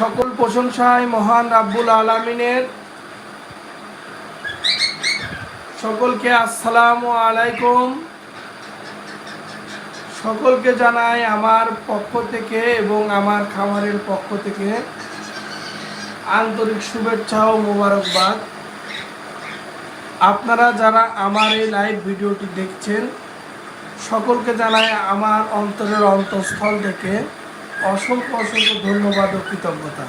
সকল প্রশংসায় মহান রাব্বুল আলমিনের। সকলকে আসসালামু আলাইকুম। সকলকে জানাই আমার পক্ষ থেকে এবং আমার খামারের পক্ষ থেকে আন্তরিক শুভেচ্ছা ও মোবারকবাদ। আপনারা যারা আমার এই লাইভ ভিডিওটি দেখছেন, সকলকে জানাই আমার অন্তরের অন্তঃস্থল থেকে অসংখ্য অসংখ্য ধন্যবাদ ও কৃতজ্ঞতা।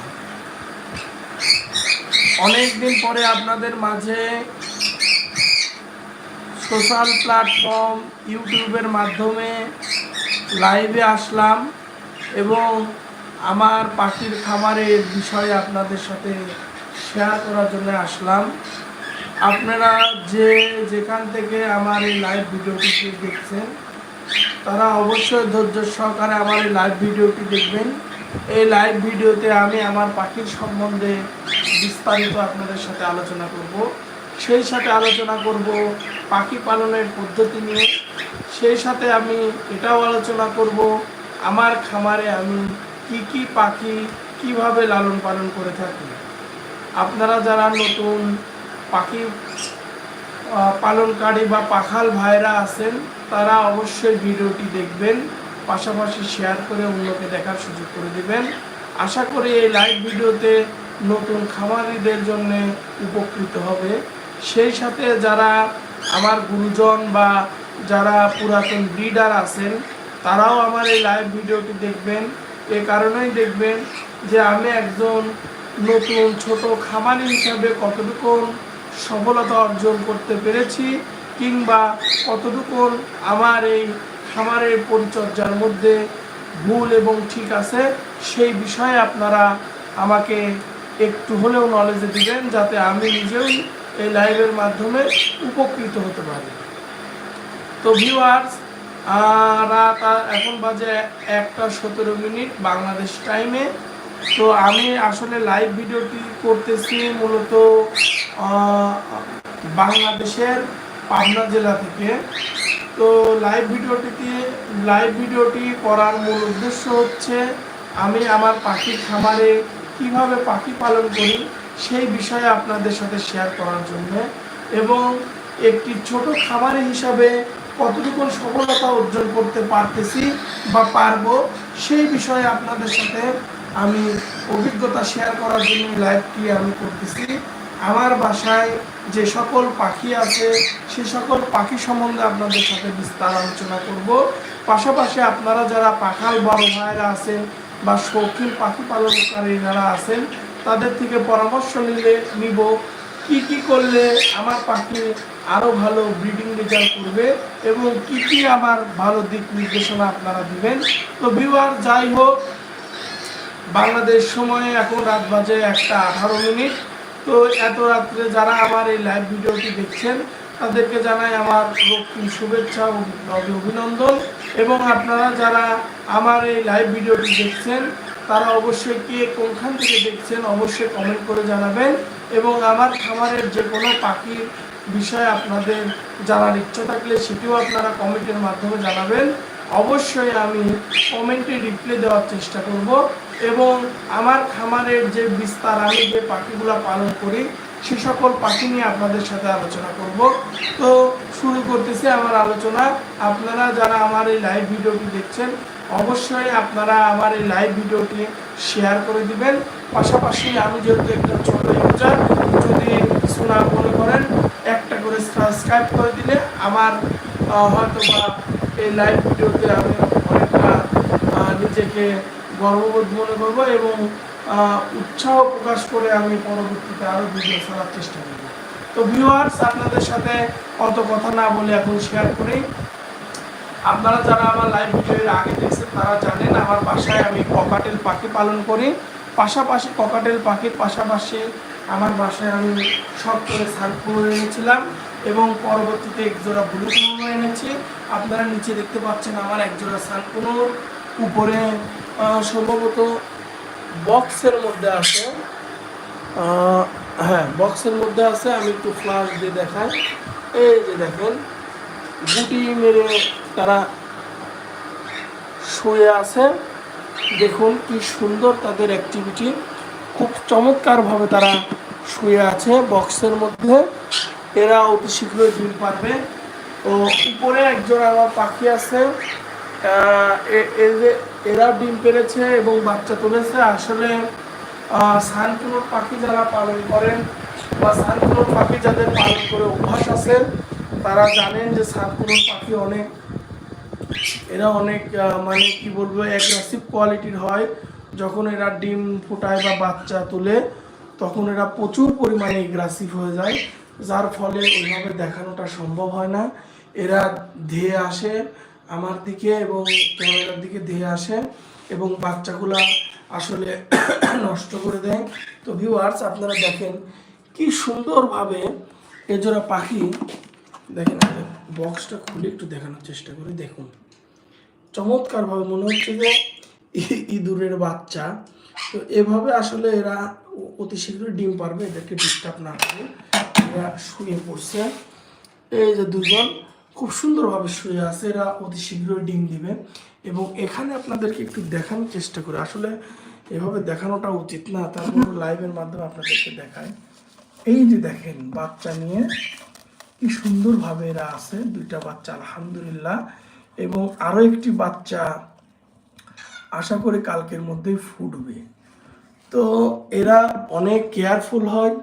অনেক দিন পরে আপনাদের মাঝে সোশ্যাল প্ল্যাটফর্ম, ইউটিউবের মাধ্যমে লাইভে আসলাম এবং আমার পাখির খামারের বিষয়ে আপনাদের সাথে শেয়ার করার জন্য আসলাম। আপনারা যে যেখান থেকে আমার এই লাইভ ভিডিওটি দেখছেন তারা অবশ্যই ধৈর্য সহকারে আমার এই লাইভ ভিডিওটি দেখবেন। এই লাইভ ভিডিওতে আমি আমার পাখির সম্বন্ধে বিস্তারিত আপনাদের সাথে আলোচনা করব। সেই সাথে আলোচনা করব পাখি পালনের পদ্ধতি নিয়ে। সেই সাথে আমি এটাও আলোচনা করব, আমার খামারে আমি কি কি পাখি কীভাবে লালন পালন করে থাকি। আপনারা যারা নতুন পাখি পালনকারী বা পাখাল ভাইরা আছেন, তারা অবশ্যই ভিডিওটি দেখবেন, পাশাপাশি শেয়ার করে অন্যকে দেখার সুযোগ করে দেবেন। আশা করি এই লাইভ ভিডিওতে নতুন খামারিদের জন্য উপকৃত হবে। সেই সাথে যারা আমার গুরুজন বা যারা পুরাতন ব্রিডার আছেন, তারাও আমার এই লাইভ ভিডিওটি দেখবেন। এ কারণেই দেখবেন যে আমি একজন নতুন ছোট খামারি হিসাবে কতটুকু সফলতা অর্জন করতে পেরেছি কিংবা কতটুকু আমার এই খামারের পরিচর্যার মধ্যে ভুল এবং ঠিক আছে, সেই বিষয়ে আপনারা আমাকে একটু হলেও নলেজে দিবেন যাতে আমি নিজেও এই লাইভের মাধ্যমে উপকৃত হতে পারি। তো ভিউয়ার্স রাত এখন বাজে একটা সতেরো মিনিট বাংলাদেশ টাইমে তো আমি আসলে লাইভ ভিডিওটি করতেছি মূলত বাংলাদেশের পাবনা জেলা থেকে। তো লাইভ ভিডিওটিতে লাইভ ভিডিওটি করার মূল উদ্দেশ্য হচ্ছে, আমি আমার পাখির খামারে কীভাবে পাখি পালন করি সেই বিষয়ে আপনাদের সাথে শেয়ার করার জন্য এবং একটি ছোট খামারি হিসাবে কতটুকু সফলতা অর্জন করতে পারতেছি বা পারব সেই বিষয়ে আপনাদের সাথে আমি অভিজ্ঞতা শেয়ার করার জন্য লাইভটি আমি করতেছি। আমার বাসায় যে সকল পাখি আছে, সে সকল পাখি সম্বন্ধে আপনাদের সাথে বিস্তার আলোচনা করব। পাশাপাশি আপনারা যারা পাখাল বড় ভাইরা আছেন বা শৌখিন পাখি পালনকারী যারা আছেন, তাদের থেকে পরামর্শ নিলে, নিব। কি কি করলে আমার পাখি আরও ভালো ব্রিডিং রেজাল্ট করবে এবং কি কি আমার ভালো দিক নির্দেশনা আপনারা দিবেন। তো ভিউয়ার যাই হোক বাংলাদেশ সময়ে এখন রাত বাজে একটা আঠারো মিনিট। তো এত রাত্রে যারা আমার এই লাইভ ভিডিওটি দেখছেন, তাদেরকে জানাই আমার রক্তিম শুভেচ্ছা ও অভিনন্দন। এবং আপনারা যারা আমার এই লাইভ ভিডিওটি দেখছেন, তারা অবশ্যই কে কোনখান থেকে দেখছেন অবশ্যই কমেন্ট করে জানাবেন। এবং আমার খামারের যে কোনো পাখির বিষয়ে আপনাদের জানার ইচ্ছা থাকলে সেটিও আপনারা কমেন্টের মাধ্যমে জানাবেন। অবশ্যই আমি কমেন্টে রিপ্লাই দেওয়ার চেষ্টা করব। এবং আমার খামারের যে বিস্তার, আমি যে পাখিগুলো পালন করি, সে সকল পাখি নিয়ে আপনাদের সাথে আলোচনা করব। তো শুরু করতেছি আমার আলোচনা। আপনারা যারা আমার এই লাইভ ভিডিওটি দেখছেন, অবশ্যই আপনারা আমার এই লাইভ ভিডিওটি শেয়ার করে দিবেন। পাশাপাশি আমি যেহেতু একটা ছোট ইউজার, যদি কিছু না মনে করেন, একটা করে সাবস্ক্রাইব করে দিলে আমার হয়তো বা এই লাইভ ভিডিওতে আমি অনেকটা নিজেকে গর্ববোধ মনে করব এবং উৎসাহ প্রকাশ করে আমি পরবর্তীতে আরও ভিডিও ছাড়ার চেষ্টা করব। তো ভিউয়ার্স আপনাদের সাথে অত কথা না বলে এখন শেয়ার করি। আপনারা যারা আমার লাইভ ভিডিওর আগে দেখছেন, তারা জানেন আমার বাসায় আমি ককাটেল পাখি পালন করি। পাশাপাশি ককাটেল পাখির পাশাপাশি আমার বাসায় আমি সব করে সানকুনো এনেছিলাম এবং পরবর্তীতে একজোড়া ব্লু এনেছি। আপনারা নিচে দেখতে পাচ্ছেন আমার একজোড়া সানকুনোর উপরে সম্ভবত বক্সের মধ্যে আছে। হ্যাঁ বক্সের মধ্যে আছে, আমি একটু ফ্লাশ দিয়ে দেখাই। এই যে দেখেন, গুটি মেরে তারা শুয়ে আছে। দেখুন কি সুন্দর তাদের অ্যাক্টিভিটি খুব চমৎকারভাবে তারা শুয়ে আছে বক্সের মধ্যে। এরা অতি শীঘ্রই ডিম পারবে ও, উপরে একজন আমার পাখি আছে। এরা ডিম পেরেছে এবং বাচ্চা তুলেছে, আসলে সানকুনোর পাখি যারা পালন করেন বা সানকুনোর পাখি যাদের পালন করে অভ্যাস আছে, তারা জানেন যে সানকুনোর পাখি অনেক, এরা অনেক মানে কি বলব অ্যাগ্রেসিভ কোয়ালিটির হয়। যখন এরা ডিম ফোটায় বা বাচ্চা তোলে, তখন এরা প্রচুর পরিমাণে এগ্রাসিভ হয়ে যায়, যার ফলে ওইভাবে দেখানোটা সম্ভব হয় না। এরা ধেয়ে আসে আমার দিকে এবং ক্যামেরার দিকে ধেয়ে আসে এবং বাচ্চাগুলা আসলে নষ্ট করে দেয়। তো ভিউয়ার্স আপনারা দেখেন কি সুন্দরভাবে এজোড়া পাখি, দেখেন বক্সটা খুলে একটু দেখানোর চেষ্টা করি, দেখুন। চমৎকার ভাবে মনে হচ্ছে যে ইঁদুরের বাচ্চা। তো এভাবে আসলে এরা অতি শীঘ্রই ডিম পারবে, এদেরকে ডিস্টার্ব না করে। এরা শুয়ে পড়ছে। এই যে দুজন খুব সুন্দরভাবে শুয়ে আছে। এরা অতি শীঘ্রই ডিম দিবে। এবং এখানে আপনাদেরকে একটু দেখানোর চেষ্টা করে। আসলে এভাবে দেখানোটা উচিত না। তারপর লাইভের মাধ্যমে আপনাদেরকে দেখায় এই যে দেখেন বাচ্চা নিয়ে কি সুন্দরভাবে এরা আছে। দুইটা বাচ্চা আলহামদুলিল্লাহ। এবং আরও একটি বাচ্চা আশা করি কালকের মধ্যেই ফুটবে। তো এরা অনেক কেয়ারফুল হয়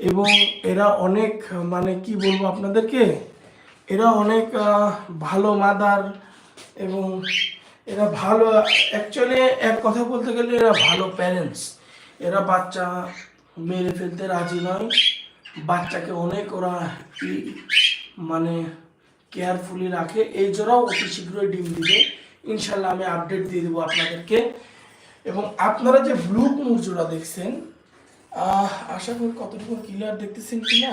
এবং এরা অনেক মানে কি বলব আপনাদেরকে? এরা অনেক ভালো মাদার এবং এরা ভালো অ্যাকচুয়ালি এক কথা বলতে গেলে এরা ভালো প্যারেন্টস এরা বাচ্চা মেরে ফেলতে রাজি নয়। বাচ্চাকে অনেক ওরা মানে কেয়ারফুলি রাখে। এই জোড়াও অতি শীঘ্রই ডিম দিবে। ইনশাল্লাহ আমি আপডেট দিয়ে দেবো আপনাদেরকে। এবং আপনারা যে ব্লু কুমুর জোড়া দেখছেন আশা করি কতটুকু ক্লিয়ার দেখতেছেন কি না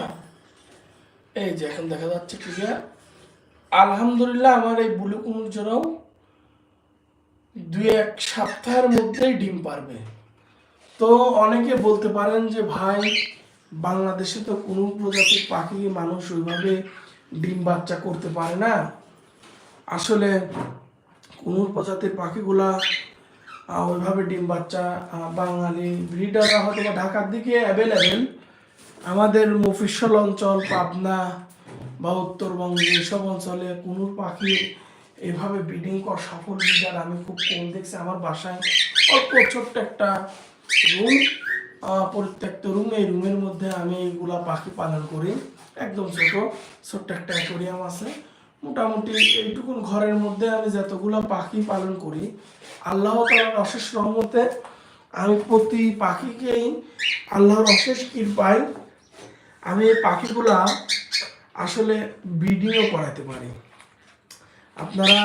এই যে এখন দেখা যাচ্ছে ক্লিয়ার আলহামদুলিল্লাহ আমার এই ব্লু কুমুর জোড়াও দুই এক সপ্তাহের মধ্যেই ডিম পারবে। তো অনেকে বলতে পারেন যে, ভাই, বাংলাদেশে তো কোনো প্রজাতির পাখি মানুষ ওইভাবে ডিম বাচ্চা করতে পারে না। আসলে কোনো প্রজাতির পাখিগুলা ওইভাবে ডিম বাচ্চা বাঙালি ব্রিডাররা হয়তো ঢাকার দিকে অ্যাভেলেবেল আমাদের মফিসল অঞ্চল, পাবনা বা উত্তরবঙ্গে এসব অঞ্চলে কোনো পাখির এভাবে ব্রিডিং করা সফল ব্রিডার আমি খুব কম দেখছি। আমার বাসায় অল্প ছোট্ট একটা রুম পরিত্যক্ত রুম এই রুমের মধ্যে আমি এইগুলা পাখি পালন করি। একদম ছোট, ছোট্ট একটা অ্যাকোরিয়াম আছে। মোটামুটি এইটুকুন ঘরের মধ্যে আমি যতগুলো পাখি পালন করি, আল্লাহ তালার অশেষ রহমতে আমি প্রতি পাখিকেই আল্লাহর অশেষ কৃপায় আমি এই পাখিগুলা আসলে ব্রিডিংও করাতে পারি। আপনারা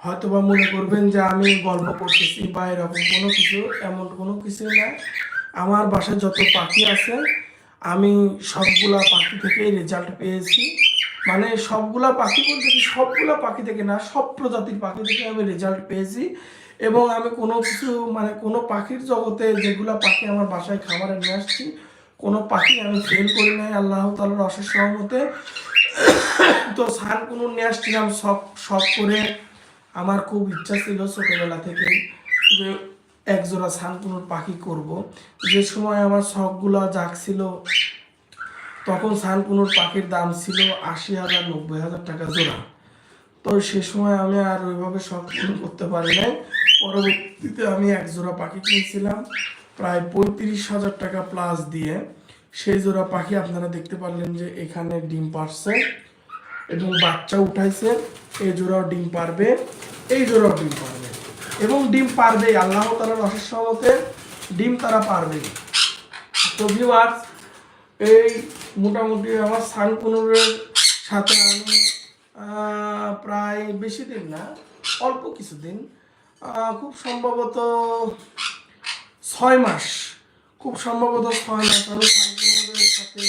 হয়তো বা মনে করবেন যে আমি গল্প করতেছি বা এরকম কোনো কিছু, এমন কোনো কিছু না আমার বাসায় যত পাখি আছে, আমি সবগুলা পাখি থেকে রেজাল্ট পেয়েছি। মানে সবগুলা পাখি বলতে কি, সবগুলা পাখি থেকে না, সব প্রজাতির পাখি থেকে আমি রেজাল্ট পেয়েছি। এবং আমি কোনো কিছু মানে কোনো পাখির জগতে যেগুলা পাখি আমার বাসায় খাবারে নিয়ে আসছি কোনো পাখি আমি ফেল করি নাই, আল্লাহ তালার অশেষ সহমতে তো সান কোনো নিয়ে আসছিলাম শখ শখ করে আমার খুব ইচ্ছা ছিল ছোটোবেলা থেকে যে এক জোড়া সানকুনোর পাখি করব। যে সময় আমার শখগুলো জাগছিল, তখন সানকুনোর পাখির দাম ছিল আশি হাজার, নব্বই হাজার টাকা জোড়া। তো সে সময় আমি আর ওইভাবে শখ করতে পারি নাই। পরবর্তীতে আমি এক জোড়া পাখি কিনেছিলাম। প্রায় পঁয়ত্রিশ হাজার টাকা প্লাস দিয়ে সেই জোড়া পাখি আপনারা দেখতে পারলেন যে এখানে ডিম পারছে এবং বাচ্চা উঠাইছে, এই জোড়াও ডিম পারবে এই জোড়াও ডিম পারবে এবং ডিম পারবে আল্লাহ তালার অশেষ সহমতে ডিম তারা পারবে তো ভিউয়ার্স এই মোটামুটি আমার সানকুনুরের সাথে আমি প্রায় বেশি দিন না, অল্প কিছুদিন খুব সম্ভবত ছয় মাস। খুব সম্ভবত ছয় মাস। আমি সানকুনুরের সাথে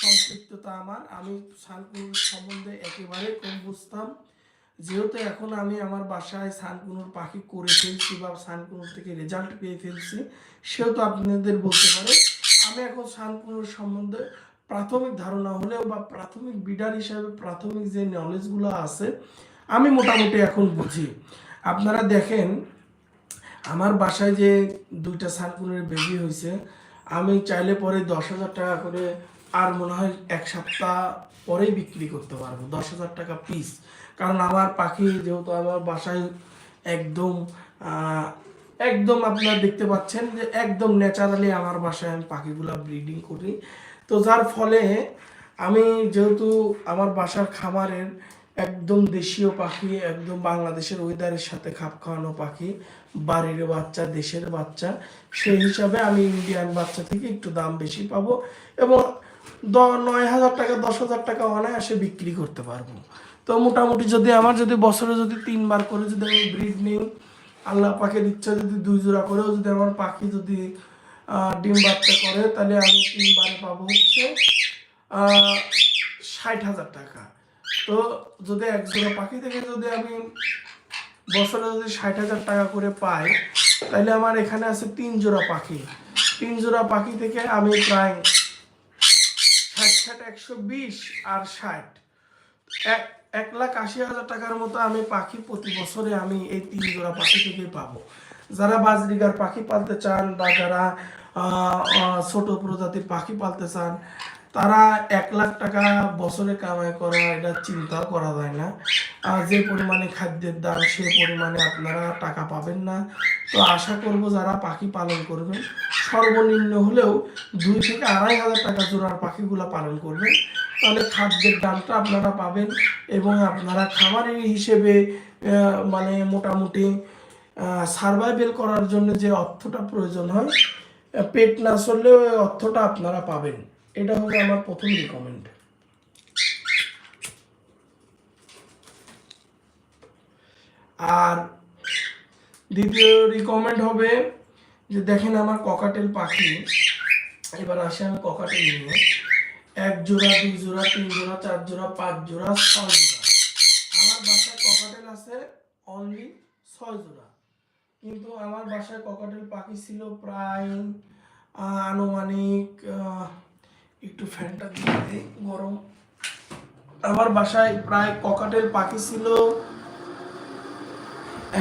সম্পৃক্ততা আমার। আমি সানকুনুর সম্বন্ধে একেবারে কম বুঝতাম। যেহেতু এখন আমি আমার বাসায় সানকুনুর পাখি করে ফেলছি বা সানকুনুর থেকে রেজাল্ট পেয়ে ফেলছি, সেহেতু আপনাদের বলতে পারে আমি এখন সানকুনুর সম্বন্ধে প্রাথমিক ধারণা হলেও বা প্রাথমিক বিডার হিসাবে প্রাথমিক যে নলেজগুলো আছে, আমি মোটামুটি এখন বুঝি। আপনারা দেখেন আমার বাসায় যে দুইটা সানকুনের বেবি হয়েছে আমি চাইলে পরে দশ হাজার টাকা করে আর মনে হয় এক সপ্তাহ পরেই বিক্রি করতে পারব। দশ হাজার টাকা পিস কারণ আমার পাখি যেহেতু আমার বাসায় একদম একদম আপনারা দেখতে পাচ্ছেন যে একদম ন্যাচারালি আমার বাসায় আমি পাখিগুলো ব্রিডিং করি। তো যার ফলে আমি যেহেতু আমার বাসার খামারের একদম দেশীয় পাখি, একদম বাংলাদেশের ওয়েদারের সাথে খাপ খাওয়ানো পাখি বাড়ির বাচ্চা, দেশের বাচ্চা, সেই হিসাবে আমি ইন্ডিয়ান বাচ্চা থেকে একটু দাম বেশি পাবো এবং দ, নয় হাজার টাকা, দশ হাজার টাকা অনায়াসে বিক্রি করতে পারব। তো মোটামুটি যদি আমার যদি বছরে যদি তিনবার করে যদি আমি ব্রিড নিই, আল্লাহ পাখির ইচ্ছা যদি দুই জোড়া করেও যদি আমার পাখি যদি ডিম বাচ্চা করে, তাহলে আমি তিনবারে পাবো হচ্ছে ষাট হাজার টাকা। তো যদি এক জোড়া পাখি থেকে যদি আমি বছরে যদি ষাট হাজার টাকা করে পাই তাহলে আমার এখানে আছে তিন জোড়া পাখি। তিন জোড়া পাখি থেকে আমি প্রায় ষাট ষাট, একশো বিশ আর ষাট। এক এক লাখ আশি হাজার টাকার মতো আমি পাখি প্রতি বছরে আমি এই তিন জোড়া পাখি থেকে পাবো। যারা বাজরিগার পাখি পালতে চান বা যারা ছোট প্রজাতির পাখি পালতে চান তারা এক লাখ টাকা বছরে কামাই করা, এটা চিন্তাও করা যায় না। আর যে পরিমাণে খাদ্যের দাম, সে পরিমাণে আপনারা টাকা পাবেন না। তো আশা করব যারা পাখি পালন করবেন, সর্বনিম্ন হলেও দুই থেকে আড়াই হাজার টাকা জোড়ার পাখিগুলো পালন করবেন। তাহলে খাদ্যের দামটা আপনারা পাবেন এবং আপনারা খামারের হিসেবে মানে মোটামুটি সার্ভাইভেল করার জন্য যে অর্থটা প্রয়োজন হয়, পেট না চললেও অর্থটা আপনারা পাবেন। এটা হলো আমার প্রথম রিকমেন্ড আর দ্বিতীয় রিকমেন্ড হবে যে দেখেন আমার ককাটেল পাখি। এবার আসে আমি ককাটেল নিয়ে। এক জোড়া, দুই জোড়া, তিন জোড়া, চার জোড়া, পাঁচ জোড়া, ছয় জোড়া। আমার বাসায় ককাটেল আছে অনলি ছয় জোড়া। কিন্তু আমার বাসায় ককাটেল পাখি ছিল প্রায় আনুমানিক একটু ফ্যানটা দিয়ে গরম। আমার বাসায় প্রায় ককাটেল পাখি ছিল।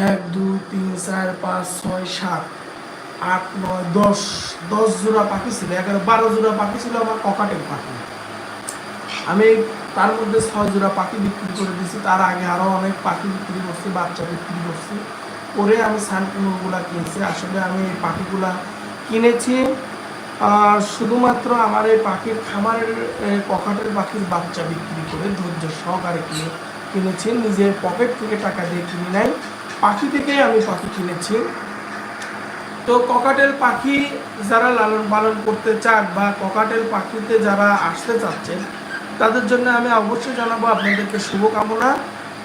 এক, দুই, তিন, চার, পাঁচ, ছয়, সাত, আট, নয়, দশ। দশ জোড়া পাখি ছিল, এগারো, বারো জোড়া পাখি ছিল আমার ককাটেল পাখি আমি তার মধ্যে ছয় জোড়া পাখি বিক্রি করে দিয়েছি, তার আগে আরও অনেক পাখি বিক্রি করছি, বাচ্চা বিক্রি করছি। করে আমি সানকুনুরগুলা কিনছি। আসলে আমি এই পাখিগুলা কিনেছি। শুধুমাত্র আমার এই পাখির খামারের এ, ককাটের পাখির বাচ্চা বিক্রি করে ধৈর্য সহকারে কিনে কিনেছি নিজের পকেট থেকে টাকা দিয়ে কিনে নাই। পাখি থেকেই আমি পাখি কিনেছি। তো ককাটেল পাখি যারা লালন পালন করতে চান বা ককাটেল পাখিতে যারা আসতে চাচ্ছেন তাদের জন্য আমি অবশ্যই জানাব আপনাদেরকে শুভকামনা।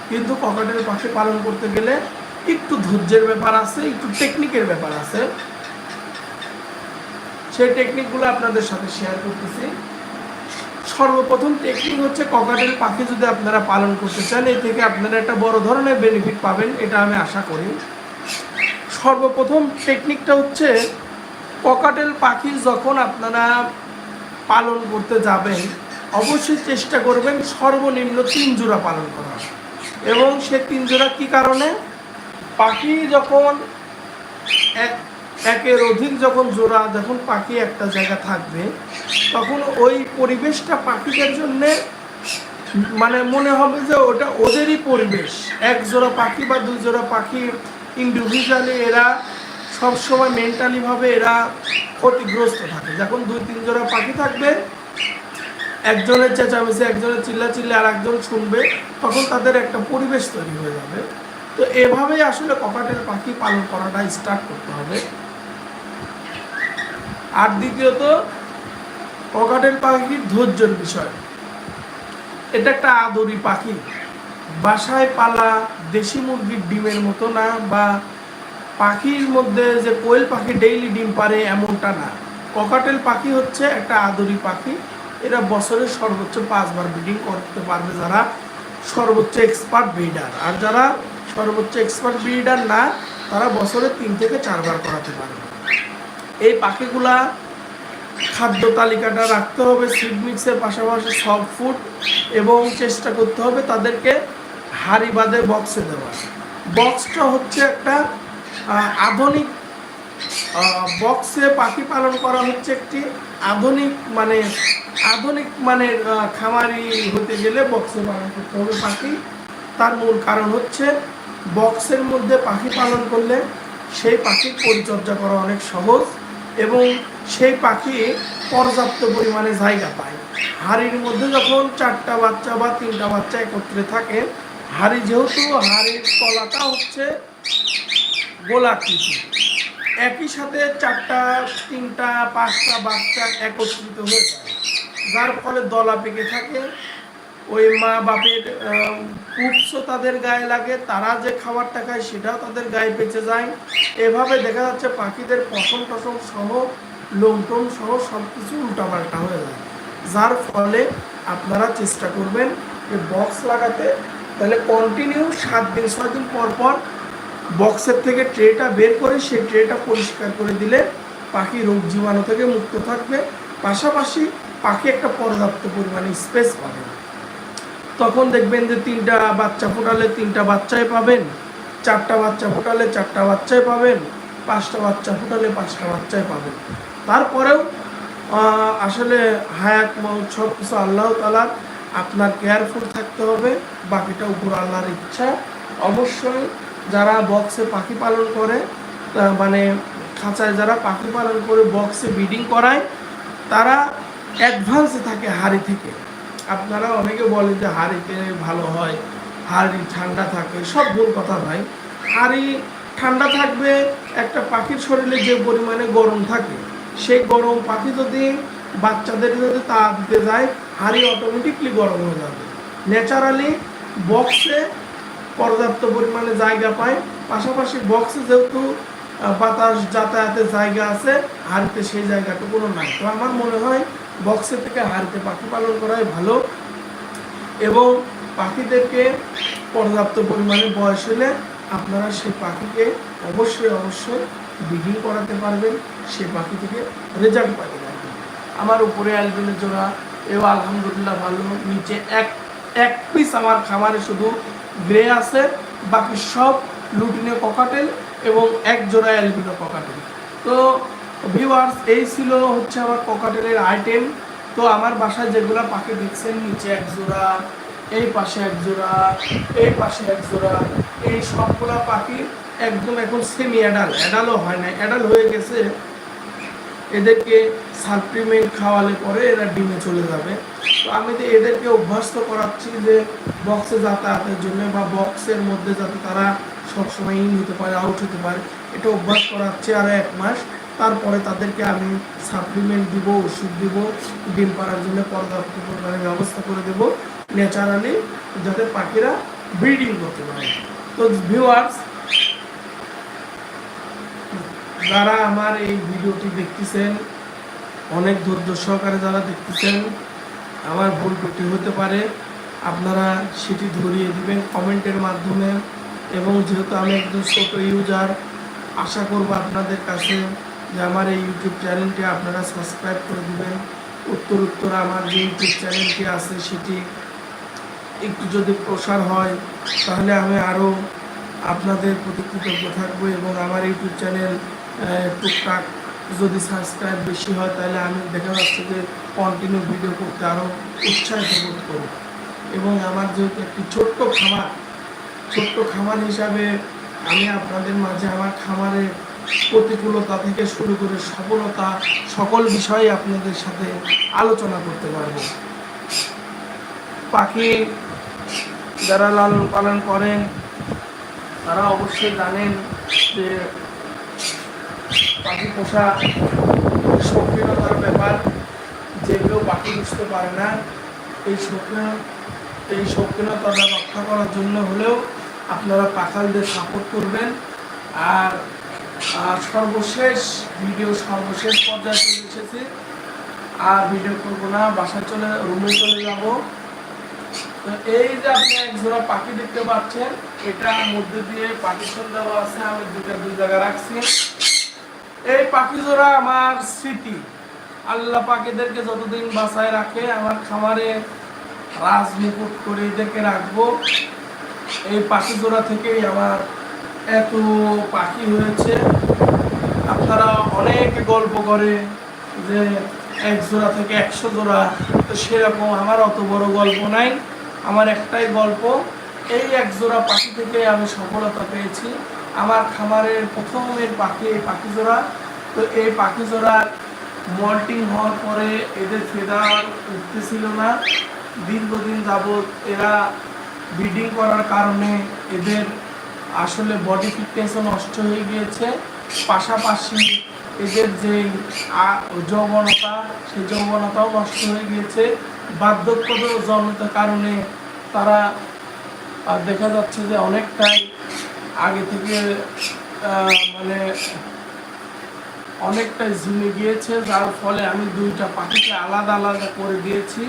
কিন্তু ককাটেল পাখি পালন করতে গেলে একটু ধৈর্যের ব্যাপার আছে একটু টেকনিকের ব্যাপার আছে। সেই টেকনিকগুলো আপনাদের সাথে শেয়ার করতেছি। সর্বপ্রথম টেকনিক হচ্ছে ককাটেল পাখি যদি আপনারা পালন করতে চান এ থেকে আপনারা একটা বড় ধরনের বেনিফিট পাবেন, এটা আমি আশা করি। সর্বপ্রথম টেকনিকটা হচ্ছে ককাটেল পাখি যখন আপনারা পালন করতে যাবেন, অবশ্যই চেষ্টা করবেন সর্বনিম্ন তিন জোড়া পালন করার। এবং সে তিন জোড়া কী কারণে? পাখি যখন এক একের অধিক যখন জোড়া, যখন পাখি একটা জায়গা থাকবে, তখন ওই পরিবেশটা পাখিদের জন্যে মানে মনে হবে যে ওটা ওদেরই পরিবেশ। এক জোড়া পাখি বা দুই জোড়া পাখি ইন্ডিভিজুয়ালি এরা সবসময় মেন্টালিভাবে এরা ক্ষতিগ্রস্ত থাকে। যখন দুই, তিন জোড়া পাখি থাকবে, একজনের চেঁচামেচি, একজনের চিল্লা চিল্লা আর একজন শুনবে, তখন তাদের একটা পরিবেশ তৈরি হয়ে যাবে। তো এভাবেই আসলে ককাটের পাখি পালন করাটা স্টার্ট করতে হবে। আর দ্বিতীয়ত ককাটের পাখির ধৈর্যের বিষয়। এটা একটা আদরি পাখি। বাসায় পালা, দেশি মুরগির ডিমের মতো না, বা পাখির মধ্যে যে কোয়েল পাখি ডেইলি ডিম পারে এমনটা না। ককাটেল পাখি হচ্ছে একটা আদরি পাখি। এরা বছরে সর্বোচ্চ পাঁচবার ব্রিডিং করতে পারবে যারা সর্বোচ্চ এক্সপার্ট ব্রিডার আর যারা সর্বোচ্চ এক্সপার্ট ব্রিডার না, তারা বছরে তিন থেকে চারবার করাতে পারবে। এই পাখিগুলা খাদ্য তালিকাটা রাখতে হবে সিড মিক্সের পাশাপাশি সব ফুড এবং চেষ্টা করতে হবে তাদেরকে হাড়ি বাদে বক্সে দেওয়া। বক্সটা হচ্ছে একটা আধুনিক বক্সে পাখি পালন করা হচ্ছে একটি আধুনিক মানে আধুনিক মানে খামারি হতে গেলে বক্সে পালন করতে হবে পাখি। তার মূল কারণ হচ্ছে বক্সের মধ্যে পাখি পালন করলে সেই পাখির পরিচর্যা করা অনেক সহজ। এবং সেই পাখি পর্যাপ্ত পরিমাণে জায়গা পায়। হাড়ির মধ্যে যখন চারটা বাচ্চা বা তিনটা বাচ্চা একত্রে থাকে, হাড়ি যেহেতু হাড়ির তলাটা হচ্ছে গোলাকৃতি, একই সাথে চারটা, তিনটা, পাঁচটা বাচ্চা একত্রিত হয়ে যায়, যার ফলে দলা পেকে থাকে ওই মা বাপের কুপসও তাদের গায়ে লাগে, তারা যে খাবারটা খায় সেটাও তাদের গায়ে বেঁচে যায়। এভাবে দেখা যাচ্ছে পাখিদের পশম টসম সহ, লোমটোম সহ সব কিছু উল্টাপাল্টা হয়ে যায়। যার ফলে আপনারা চেষ্টা করবেন যে বক্স লাগাতে। তাহলে কন্টিনিউ সাত দিন, ছয় দিন পর পর বক্সের থেকে ট্রেটা বের করে সেই ট্রেটা পরিষ্কার করে দিলে পাখি রোগ জীবাণু থেকে মুক্ত থাকবে। পাশাপাশি পাখি একটা পর্যাপ্ত পরিমাণে স্পেস পাবে। তখন দেখবেন যে তিনটা বাচ্চা ফোটালে তিনটা বাচ্চাই পাবেন, চারটা বাচ্চা ফোটালে চারটা বাচ্চাই পাবেন, পাঁচটা বাচ্চা ফোটালে পাঁচটা বাচ্চাই পাবেন। তারপরেও আসলে হায়াত সব কিছু আল্লাহ তালার আপনার কেয়ারফুল থাকতে হবে, বাকিটা উপর আল্লাহর ইচ্ছা। অবশ্যই যারা বক্সে পাখি পালন করে মানে খাঁচায় যারা পাখি পালন করে বক্সে ব্রিডিং করায়, তারা অ্যাডভান্সে থাকে হাড়ি থেকে। আপনারা অনেকে বলেন যে হাড়িতে ভালো হয়, হাড়ি ঠান্ডা থাকে, সব ভুল কথা ভাই। হাড়ি ঠান্ডা থাকবে, একটা পাখির শরীরে যে পরিমাণে গরম থাকে, সেই গরম পাখি যদি বাচ্চাদের যদি তা দিতে যায়, হাড়ি অটোমেটিকলি গরম হয়ে যাবে। ন্যাচারালি বক্সে পর্যাপ্ত পরিমাণে জায়গা পায়। পাশাপাশি বক্সে যেহেতু বাতাস যাতায়াতের জায়গা আছে, হাড়িতে সেই জায়গাটুকুনো নাই। তো আমার মনে হয় বক্সের থেকে হাড়িতে পাখি পালন করাই ভালো। এবং পাখিদেরকে পর্যাপ্ত পরিমাণে বয়স হলে আপনারা সেই পাখিকে অবশ্যই অবশ্যই ব্রিডিং করাতে পারবেন। সে পাখি থেকে রেজাল্ট পাতে পারবেন আমার উপরে অ্যালবিনের জোড়া, এও আলহামদুলিল্লাহ ভালো। নিচে এক এক পিস আমার খামারে শুধু গ্রে আছে, বাকি সব লুটিনে ককাটেল এবং এক জোড়া অ্যালবিনো ককাটেল তো ভিউয়ার্স এই ছিল হচ্ছে আমার ককাটেলের আইটেম তো আমার বাসায় যেগুলো পাখি দেখছেন, নিচে এক জোড়া, এই পাশে এক জোড়া, এই পাশে এক জোড়া, এই সবগুলা পাখি একদম এখন সেমি অ্যাডাল অ্যাডালও হয় না অ্যাডাল হয়ে গেছে। এদেরকে সাপ্লিমেন্ট খাওয়ালে পরে এরা ডিমে চলে যাবে। তো আমি তো এদেরকে অভ্যস্ত করাচ্ছি যে বক্সে যাতায়াতের জন্য বা বক্সের মধ্যে যাতে তারা সবসময় ইন হতে পারে আউট হতে পারে। এটা অভ্যাস করাচ্ছি আরও এক মাস। তারপরে তাদেরকে আমি সাপ্লিমেন্ট দিব, ওষুধ দিব, ডিম পাড়ার জন্য পর্যাপ্ত পরিমাণে ব্যবস্থা করে দেব। ন্যাচারালি যাতে পাখিরা ব্রিডিং করতে পারে। তো ভিউয়ার্স যারা আমার এই ভিডিওটি দেখতেছেন, অনেক ধৈর্য সহকারে যারা দেখতেছেন, আমার ভুল ত্রুটি হতে পারে, আপনারা সেটি ধরিয়ে দিবেন কমেন্টের মাধ্যমে। এবং যেহেতু আমি একজন ছোট ইউজার আশা করব আপনাদের কাছে যে আমার এই ইউটিউব চ্যানেলটি আপনারা সাবস্ক্রাইব করে দেবেন। উত্তর উত্তর আমার যে ইউটিউব চ্যানেলটি আছে সেটি একটু যদি প্রসার হয়, তাহলে আমি আরও আপনাদের প্রতি কৃতজ্ঞ থাকব এবং আমার ইউটিউব চ্যানেল টুকটাক যদি সাবস্ক্রাইব বেশি হয়, তাহলে আমি দেখা যাচ্ছে যে কন্টিনিউ ভিডিও করতে আরও উৎসাহিত বোধ করব। এবং আমার যেহেতু একটি ছোট্ট খামার ছোট্ট খামার হিসাবে আমি আপনাদের মাঝে আমার খামারের প্রতিকূলতা থেকে শুরু করে সফলতা, সকল বিষয়ে আপনাদের সাথে আলোচনা করতে পারব। পাখি যারা লালন পালন করেন, তারা অবশ্যই জানেন যে পাখি পোষা শৌখিনতার ব্যাপার। যে কেউ পাখি বুঝতে পারে না, এই সক্রিয় এই শৌখিনতাটা রক্ষা করার জন্য হলেও আপনারা পাখালদের সাপোর্ট করবেন। আর আর সর্বশেষ, ভিডিও সর্বশেষ পর্যায়ে চলে এসেছি। আর ভিডিও করব না, বাসায় চলে, রুমে চলে যাব। এই যে আপনি এক জোড়া পাখি দেখতে পাচ্ছেন, এটার মধ্যে দিয়ে পার্টিশন দেওয়া আছে, আমি দুটা দুই জায়গায় রাখছি। এই পাখি জোড়া আমার স্মৃতি। আল্লাহ পাখিদেরকে যতদিন বাসায় রাখে, আমার খামারে রাজ মুকুট করে এদেরকে রাখব। এই পাখি জোড়া থেকেই আমার এত পাখি হয়েছে। আপনারা অনেক গল্প করে যে এক জোড়া থেকে একশো জোড়া। তো সেরকম আমার অত বড় গল্প নাই। আমার একটাই গল্প, এই এক জোড়া পাখি থেকে আমি সফলতা পেয়েছি। আমার খামারের প্রথমের পাখি, এই পাখি জোড়া। তো এই পাখি জোড়ার মল্টিং হওয়ার পরে এদের ফেদার উঠতেছিল না। দীর্ঘদিন যাবৎ এরা ব্রিডিং করার কারণে এদের আসলে বডি ফিটনেসও নষ্ট হয়ে গিয়েছে। পাশাপাশি এদের যে যৌবনতা, সেই যৌবনতাও নষ্ট হয়ে গিয়েছে। বার্ধক্য জন্মতার কারণে তারা দেখা যাচ্ছে যে অনেকটাই আগে থেকে মানে অনেকটাই ঝিমে গিয়েছে। যার ফলে আমি দুইটা পাখিকে আলাদা আলাদা করে দিয়েছি।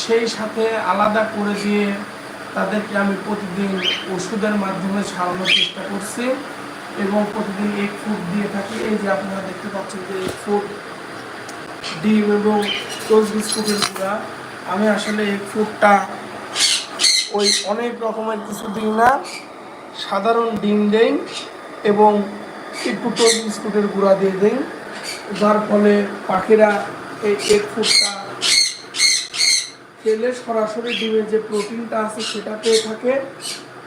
সেই সাথে আলাদা করে দিয়ে তাদেরকে আমি প্রতিদিন ওষুধের মাধ্যমে ছাড়ানোর চেষ্টা করছি এবং প্রতিদিন এক ফুড দিয়ে থাকি। এই যে আপনারা দেখতে পাচ্ছেন যে এক ফুড ডিম এবং টোস্ট বিস্কুটের গুঁড়া। আমি আসলে এক ফুডটা ওই অনেক রকমের কিছু দিই না। সাধারণ ডিম দেই এবং একটু টোস্ট বিস্কুটের গুঁড়া দিয়ে দিই। যার ফলে পাখিরা এই এক ফুডটা খেলে সরাসরি ডিমের যে প্রোটিনটা আছে সেটা পেয়ে থাকে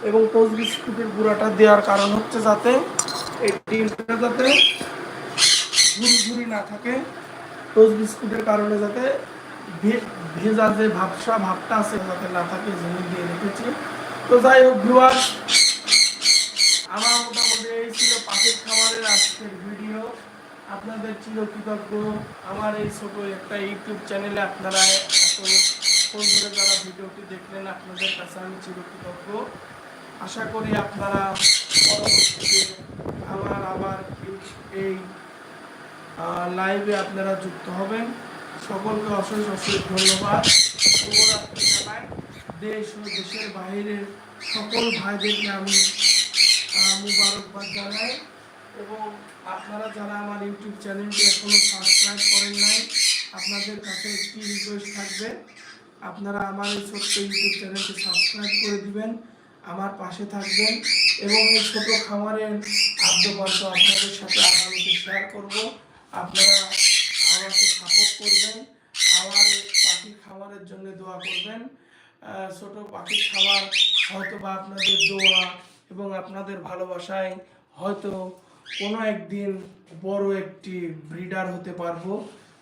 এবং টোস্ট বিস্কুটের গুঁড়াটা দেওয়ার কারণ হচ্ছে যাতে এই ডিমটা যাতে ঝুরি ঝুরি না থাকে। টোস্ট বিস্কুটের কারণে যাতে ভেজা যে ভাবসা, ভাবটা আছে যাতে না থাকে জন্য দিয়ে রেখেছি। তো যাই হোক ভিউয়ার আমার মোটামুটি এই ছিল পাখির খাবারের আজকের ভিডিও। আপনাদের চিরকৃতজ্ঞ। আমার এই ছোট একটা ইউটিউব চ্যানেলে আপনারা এত ফোন ধরে যারা ভিডিওটি দেখলেন, আপনাদের কাছে আমি চিরকৃতজ্ঞ। আশা করি আপনারা আমার আবার এই- লাইভে আপনারা যুক্ত হবেন। সকলকে অশেষ অশেষ ধন্যবাদ। দেশ ও দেশের বাইরের সকল ভাইদেরকে আমি মুবারকবাদ জানাই। এবং আপনারা যারা আমার ইউটিউব চ্যানেলটি এখনও সাবস্ক্রাইব করেন নাই, আপনাদের কাছে একটি রিকোয়েস্ট থাকবে। আপনারা আমার এই ছোট্ট ইউটিউব চ্যানেলটি সাবস্ক্রাইব করে দিবেন, আমার পাশে থাকবেন এবং এই ছোট খামারের আদ্যপান্ত আপনাদের সাথে আগামীতে শেয়ার করব। আপনারা আমাকে সাপোর্ট করবেন, আমার এই পাখি খামারের জন্য দোয়া করবেন। ছোট পাখি খামার হয়তো বা আপনাদের দোয়া এবং আপনাদের ভালোবাসায় হয়তো কোনো একদিন বড় একটি ব্রিডার হতে পারব।